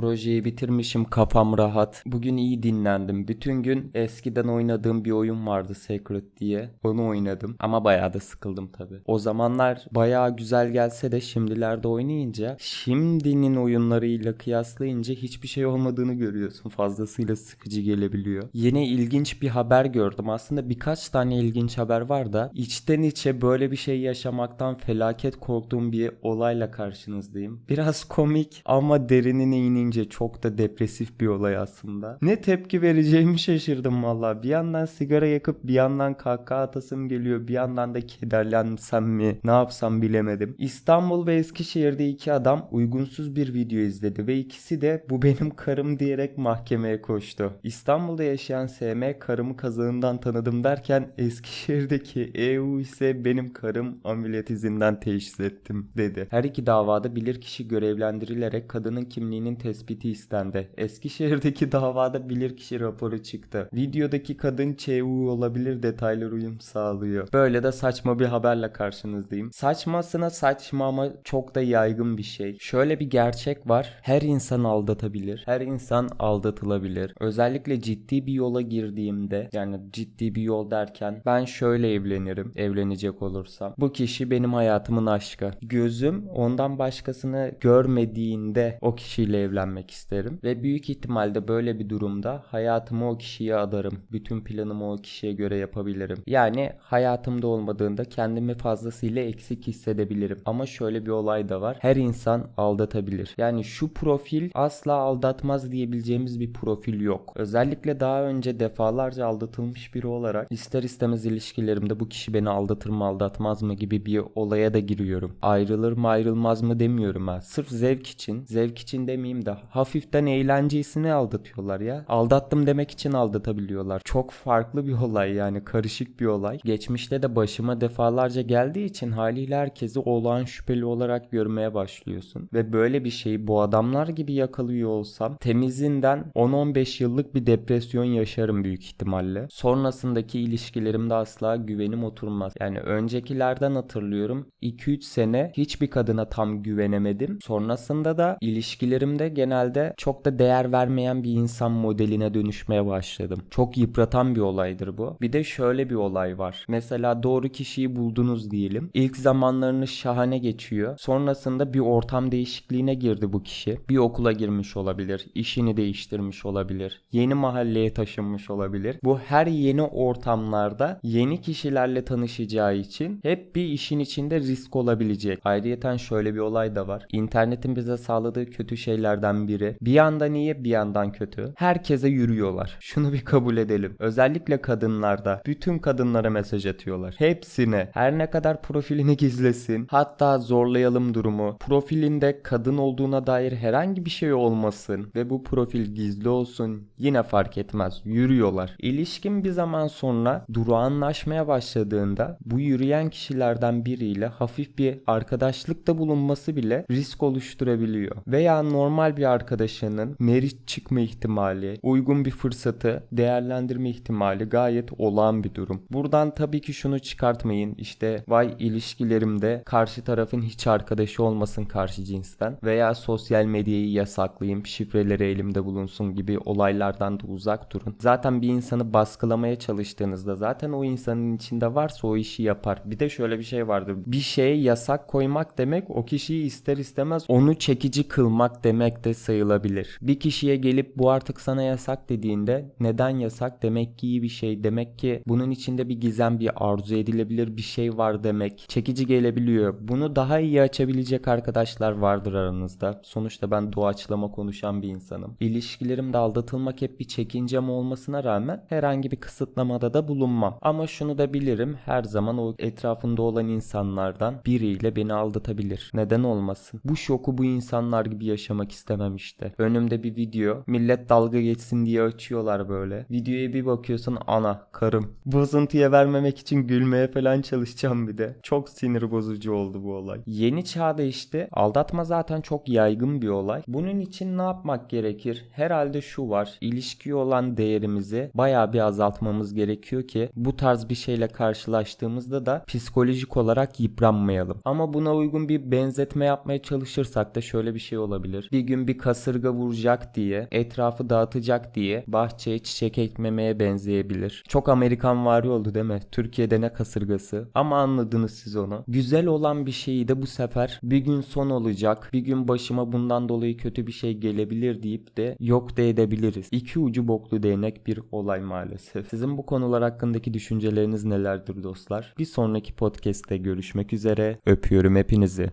Projeyi bitirmişim kafam rahat. Bugün iyi dinlendim. Bütün gün eskiden oynadığım bir oyun vardı Secret diye. Onu oynadım ama bayağı da sıkıldım tabi. O zamanlar bayağı güzel gelse de şimdilerde oynayınca şimdinin oyunlarıyla kıyaslayınca hiçbir şey olmadığını görüyorsun. Fazlasıyla sıkıcı gelebiliyor. Yine ilginç bir haber gördüm. Aslında birkaç tane ilginç haber var da içten içe böyle bir şey yaşamaktan felaket korktuğum bir olayla karşınızdayım. Biraz komik ama derinine inince çok da depresif bir olay aslında. Ne tepki vereceğimi şaşırdım valla. Bir yandan sigara yakıp bir yandan kahkaha atasım geliyor. Bir yandan da kederlensem mi ne yapsam bilemedim. İstanbul ve Eskişehir'de iki adam uygunsuz bir video izledi ve ikisi de bu benim karım diyerek mahkemeye koştu. İstanbul'da yaşayan SM karımı kazığından tanıdım derken Eskişehir'deki EU ise benim karım ameliyat izinden teşhis ettim dedi. Her iki davada bilirkişi görevlendirilerek kadının kimliğinin tespiti istendi. Eskişehir'deki davada bilirkişi raporu çıktı. Videodaki kadın ÇU olabilir detaylar uyum sağlıyor. Böyle de saçma bir haberle karşınızdayım. Saçmasına saçma ama çok da yaygın bir şey. Şöyle bir gerçek var. Her insan aldatabilir. Her insan aldatılabilir. Özellikle ciddi bir yola girdiğimde yani ciddi bir yol derken ben şöyle evlenirim evlenecek olursam. Bu kişi benim hayatımın aşkı. Gözüm ondan başkasını görmediğinde o kişiyle evlenmek isterim. Ve büyük ihtimalle böyle bir durumda hayatımı o kişiye adarım. Bütün planımı o kişiye göre yapabilirim. Yani hayatımda olmadığında kendimi fazlasıyla eksik hissedebilirim. Ama şöyle bir olay da var. Her insan aldatabilir. Yani şu profil asla aldatmaz diyebileceğimiz bir profil yok. Özellikle daha önce defalarca aldatılmış biri olarak ister istemez ilişkilerimde bu kişi beni aldatır mı aldatmaz mı gibi bir olaya da giriyorum. Ayrılır mı ayrılmaz mı demiyorum ha. Sırf zevk için, zevk için demeyeyim de hafiften eğlencesine aldatıyorlar ya. Aldattım demek için aldatabiliyorlar. Çok farklı bir olay yani karışık bir olay. Geçmişte de başıma defalarca geldiği için haliyle herkesi olağan şüpheli olarak görmeye başlıyorsun. Ve böyle bir şeyi bu adamlar gibi yakalıyor olsam temizinden 10-15 yıllık bir depresyon yaşarım büyük ihtimalle. Sonrasındaki ilişkilerimde asla güvenim oturmaz. Yani öncekilerden hatırlıyorum 2-3 sene hiçbir kadına tam güvenemedim. Sonrasında da ilişkilerimde genelde çok da değer vermeyen bir insan modeline dönüşmeye başladım. Çok yıpratan bir olaydır bu. Bir de şöyle bir olay var. Mesela doğru kişiyi buldunuz diyelim. İlk zamanlarınız şahane geçiyor. Sonrasında bir ortam değişikliğine girdi bu kişi. Bir okula girmiş olabilir. işini değiştirmiş olabilir. Yeni mahalleye taşınmış olabilir. Bu her yeni ortamlarda yeni kişilerle tanışacağı için hep bir işin içinde risk olabilecek. Ayrıyeten şöyle bir olay da var. İnternetin bize sağladığı kötü şeylerden biri. Bir yandan iyi bir yandan kötü. Herkese yürüyorlar. Şunu bir kabul edelim. Özellikle kadınlarda bütün kadınlara mesaj atıyorlar. Hepsine. Her ne kadar profilini gizlesin. Hatta zorlayalım durumu. Profilinde kadın olduğuna dair herhangi bir şey olmasın ve bu profil gizli olsun. Yine fark etmez. Yürüyorlar. İlişkin bir zaman sonra durağanlaşmaya başladığında bu yürüyen kişilerden biriyle hafif bir arkadaşlıkta bulunması bile risk oluşturabiliyor. Veya normal bir arkadaşının merit çıkma ihtimali, uygun bir fırsatı değerlendirme ihtimali gayet olağan bir durum. Buradan tabii ki şunu çıkartmayın. İşte vay ilişkilerimde karşı tarafın hiç arkadaşı olmasın karşı cinsten veya sosyal medyayı yasaklayayım, şifreleri elimde bulunsun gibi olaylardan da uzak durun. Zaten bir insanı baskılamaya çalıştığınızda zaten o insanın içinde varsa o işi yapar. Bir de şöyle bir şey vardır. Bir şeye yasak koymak demek o kişiyi ister istemez onu çekici kılmak demek de sayılabilir. Bir kişiye gelip bu artık sana yasak dediğinde neden yasak demek ki iyi bir şey. Demek ki bunun içinde bir gizem bir arzu edilebilir bir şey var demek. Çekici gelebiliyor. Bunu daha iyi açabilecek arkadaşlar vardır aranızda. Sonuçta ben doğaçlama konuşan bir insanım. İlişkilerimde aldatılmak hep bir çekincem olmasına rağmen herhangi bir kısıtlamada da bulunmam. Ama şunu da bilirim her zaman o etrafında olan insanlardan biriyle beni aldatabilir. Neden olmasın? Bu şoku bu insanlar gibi yaşamak istemem işte. Önümde bir video. Millet dalga geçsin diye açıyorlar böyle. Videoya bir bakıyorsun ana karım. Bozuntuya vermemek için gülmeye falan çalışacağım bir de. Çok sinir bozucu oldu bu olay. Yeni çağda işte aldatma zaten çok yaygın bir olay. Bunun için ne yapmak gerekir? Herhalde şu var. İlişkiye olan değerimizi bayağı bir azaltmamız gerekiyor ki bu tarz bir şeyle karşılaştığımızda da psikolojik olarak yıpranmayalım. Ama buna uygun bir benzetme yapmaya çalışırsak da şöyle bir şey olabilir. Bir gün gün bir kasırga vuracak diye, etrafı dağıtacak diye bahçeye çiçek ekmemeye benzeyebilir. Çok Amerikan vari oldu değil mi? Türkiye'de ne kasırgası? Ama anladınız siz onu. Güzel olan bir şeyi de bu sefer bir gün son olacak, bir gün başıma bundan dolayı kötü bir şey gelebilir deyip de yok da edebiliriz. İki ucu boklu değnek bir olay maalesef. Sizin bu konular hakkındaki düşünceleriniz nelerdir dostlar? Bir sonraki podcast'te görüşmek üzere. Öpüyorum hepinizi.